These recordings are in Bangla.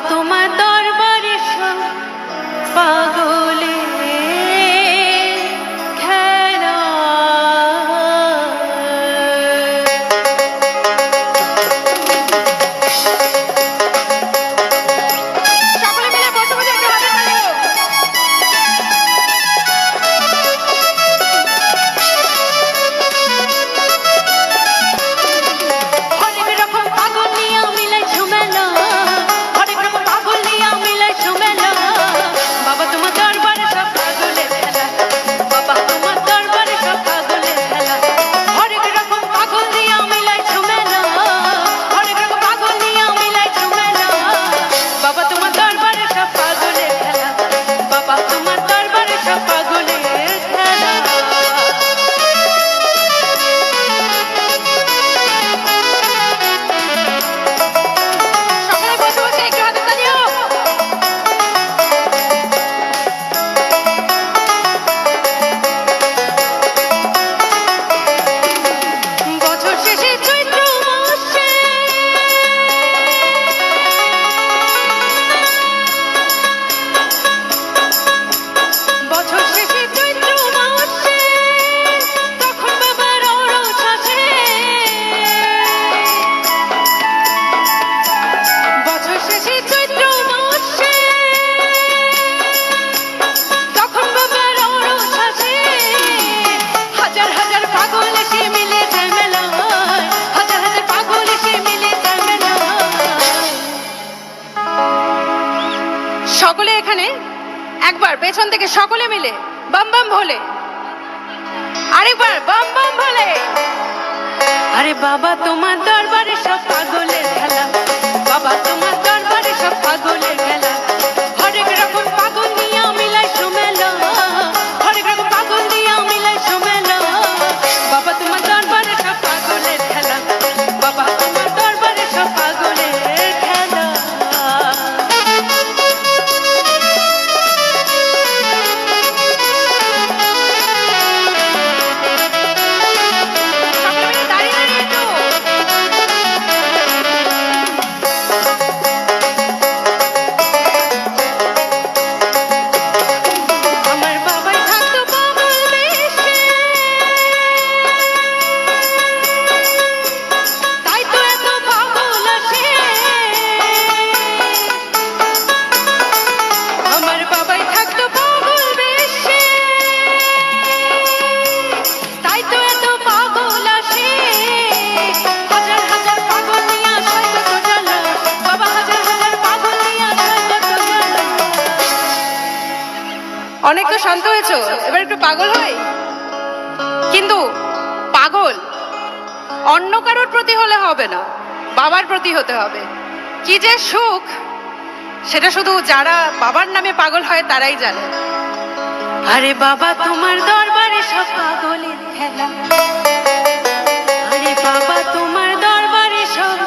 tu. একবার, পেছন থেকে সকলে মিলে, বাম বাম ভোলে। আরেকবার, বাম বাম ভোলে। আরে বাবা, তোমার দরবারে সব পাগলের খেলা। বাবা, তোমার দরবারে সব পাগলের খেলা। তো শান্ত হয়েছো? এবার একটু পাগল হই কিন্তু পাগল অন্য কারোর প্রতি হলে হবে না, বাবার প্রতি হতে হবে। কি যে সুখ! সেটা শুধু যারা বাবার নামে পাগল হয়, তারাই জানে। আরে বাবা, তোমার দরবারে সব পাগলের খেলা। আরে বাবা, তোমার দরবারে সব।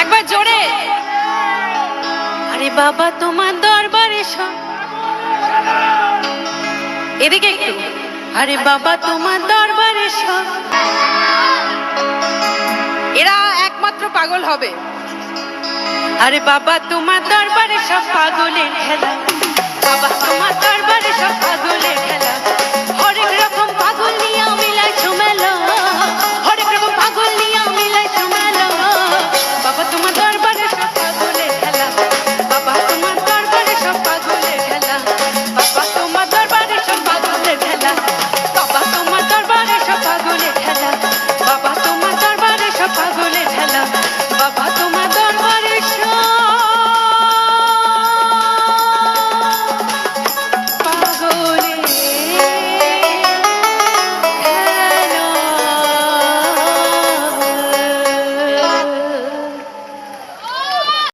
একবার জোরে। আরে বাবা, তোমার দরবারে সব। এদিকে একটু। আরে বাবা, তোমার দরবারে সব। এরা একমাত্র পাগল হবে। আরে বাবা, তোমার দরবারে সব পাগলের খেলা। বাবা, তোমার দরবারে সব পাগলের খেলা।